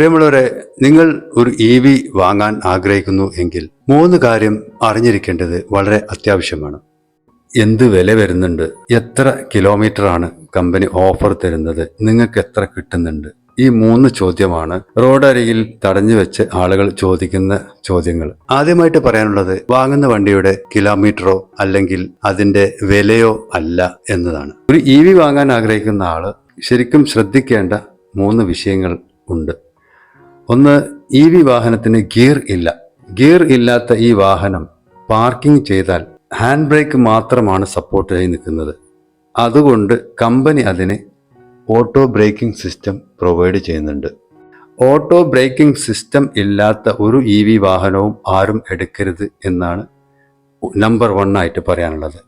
പ്രിയമുള്ളവരെ നിങ്ങൾ ഒരു ഇ വി വാങ്ങാൻ ആഗ്രഹിക്കുന്നു എങ്കിൽ മൂന്ന് കാര്യം അറിഞ്ഞിരിക്കേണ്ടത് വളരെ അത്യാവശ്യമാണ്. എന്ത് വില വരുന്നുണ്ട്? എത്ര കിലോമീറ്റർ ആണ് കമ്പനി ഓഫർ തരുന്നത്? നിങ്ങൾക്ക് എത്ര കിട്ടുന്നുണ്ട്? ഈ മൂന്ന് ചോദ്യമാണ് റോഡരികിൽ തടഞ്ഞു വെച്ച് ആളുകൾ ചോദിക്കുന്ന ചോദ്യങ്ങൾ. ആദ്യമായിട്ട് പറയാനുള്ളത് വാങ്ങുന്ന വണ്ടിയുടെ കിലോമീറ്ററോ അല്ലെങ്കിൽ അതിന്റെ വിലയോ അല്ല എന്നതാണ്. ഒരു ഇ വി വാങ്ങാൻ ആഗ്രഹിക്കുന്ന ആൾ ശരിക്കും ശ്രദ്ധിക്കേണ്ട മൂന്ന് വിഷയങ്ങൾ ഉണ്ട്. ഒന്ന് ഇ വി വാഹനത്തിന് ഗിയർ ഇല്ല. ഗിയർ ഇല്ലാത്ത ഈ വാഹനം പാർക്കിംഗ് ചെയ്താൽ ഹാൻഡ് ബ്രേക്ക് മാത്രമാണ് സപ്പോർട്ടായി നിൽക്കുന്നത്. അതുകൊണ്ട് കമ്പനി അതിന് ഓട്ടോ ബ്രേക്കിംഗ് സിസ്റ്റം പ്രൊവൈഡ് ചെയ്യുന്നുണ്ട്. ഓട്ടോ ബ്രേക്കിംഗ് സിസ്റ്റം ഇല്ലാത്ത ഒരു ഇ വി വാഹനവും ആരും എടുക്കരുത് എന്നാണ് നമ്പർ വൺ ആയിട്ട് പറയാനുള്ളത്.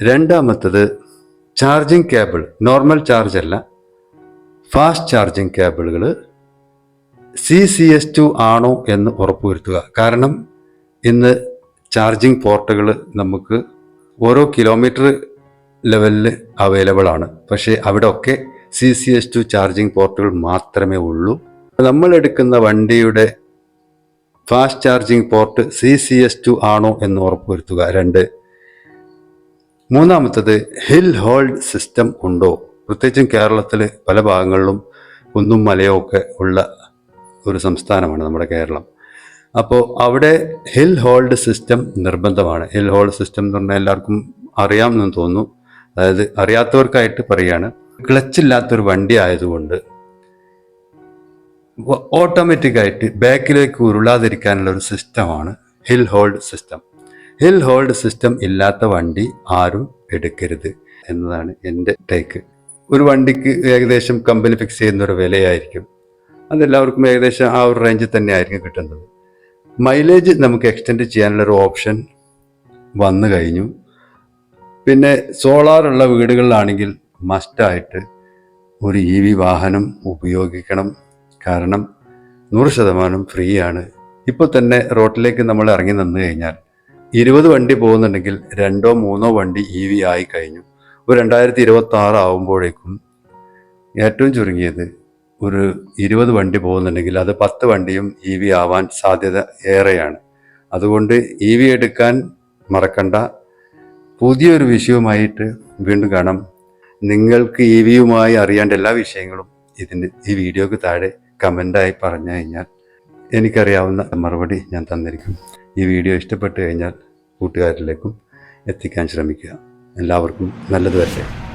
രണ്ടാമത്തത് ചാർജിങ് കേബിൾ നോർമൽ ചാർജ് അല്ല ഫാസ്റ്റ് ചാർജിങ് കേബിളുകൾ സി സി എസ് ടു ആണോ എന്ന് ഉറപ്പുവരുത്തുക. കാരണം ഇന്ന് ചാർജിങ് പോർട്ടുകൾ നമുക്ക് ഓരോ കിലോമീറ്റർ ലെവലിൽ അവൈലബിൾ ആണ്. പക്ഷേ അവിടെ ഒക്കെ C C S two charging പോർട്ടുകൾ മാത്രമേ ഉള്ളൂ. നമ്മൾ എടുക്കുന്ന വണ്ടിയുടെ fast charging port C C S two ആണോ എന്ന് ഉറപ്പുവരുത്തുക. രണ്ട്. മൂന്നാമത്തത് ഹിൽ ഹോൾഡ് സിസ്റ്റം ഉണ്ടോ? പ്രത്യേകിച്ചും കേരളത്തിൽ പല ഭാഗങ്ങളിലും കുന്നും മലയോ ഒക്കെ ഉള്ള ഒരു സംസ്ഥാനമാണ് നമ്മുടെ കേരളം. അപ്പോൾ അവിടെ ഹിൽ ഹോൾഡ് സിസ്റ്റം നിർബന്ധമാണ്. ഹിൽ ഹോൾഡ് സിസ്റ്റം എന്ന് പറഞ്ഞാൽ എല്ലാവർക്കും അറിയാമെന്ന് തോന്നുന്നു. അതായത് അറിയാത്തവർക്കായിട്ട് പറയുകയാണ്. ക്ലച്ച് ഇല്ലാത്തൊരു വണ്ടി ആയതുകൊണ്ട് ഓട്ടോമാറ്റിക്കായിട്ട് ബാക്കിലേക്ക് ഉരുളാതിരിക്കാനുള്ള ഒരു സിസ്റ്റമാണ് hill hold system. Hill hold system ഇല്ലാത്ത വണ്ടി ആരും എടുക്കരുത് എന്നതാണ് എന്റെ ടേക്ക്. ഒരു വണ്ടിക്ക് ഏകദേശം കമ്പനി ഫിക്സ് ചെയ്യുന്ന ഒരു വിലയായിരിക്കും. അതെല്ലാവർക്കും ഏകദേശം ആ ഒരു റേഞ്ചിൽ തന്നെ ആയിരിക്കും കിട്ടുന്നത്. മൈലേജ് നമുക്ക് എക്സ്റ്റെൻഡ് ചെയ്യാനുള്ളൊരു ഓപ്ഷൻ വന്നു കഴിഞ്ഞു. പിന്നെ സോളാറുള്ള വീടുകളിലാണെങ്കിൽ മസ്റ്റായിട്ട് ഒരു ഇ വി വാഹനം ഉപയോഗിക്കണം. കാരണം നൂറ് ശതമാനം ഫ്രീ ആണ്. ഇപ്പോൾ തന്നെ റോട്ടിലേക്ക് നമ്മൾ ഇറങ്ങി നിന്ന് കഴിഞ്ഞാൽ ഇരുപത് വണ്ടി പോകുന്നുണ്ടെങ്കിൽ രണ്ടോ മൂന്നോ വണ്ടി ഇ വി ആയി കഴിഞ്ഞു. ഒരു രണ്ടായിരത്തി ഇരുപത്തി ആറ് ആവുമ്പോഴേക്കും ഏറ്റവും ചുരുങ്ങിയത് ഒരു ഇരുപത് വണ്ടി പോകുന്നുണ്ടെങ്കിൽ അത് പത്ത് വണ്ടിയും ഇ വി ആവാൻ സാധ്യത ഏറെയാണ്. അതുകൊണ്ട് ഇ വി എടുക്കാൻ മറക്കണ്ട. പുതിയൊരു വിഷയവുമായിട്ട് വീണ്ടും കാണാം. നിങ്ങൾക്ക് ഇ വിയുമായി അറിയേണ്ട എല്ലാ വിഷയങ്ങളും ഇതിന് ഈ വീഡിയോക്ക് താഴെ കമന്റായി പറഞ്ഞു കഴിഞ്ഞാൽ എനിക്കറിയാവുന്ന മറുപടി ഞാൻ തന്നിരിക്കും. ഈ വീഡിയോ ഇഷ്ടപ്പെട്ട് കഴിഞ്ഞാൽ കൂട്ടുകാരിലേക്കും എത്തിക്കാൻ ശ്രമിക്കുക. എല്ലാവർക്കും നല്ലത് വരട്ടെ.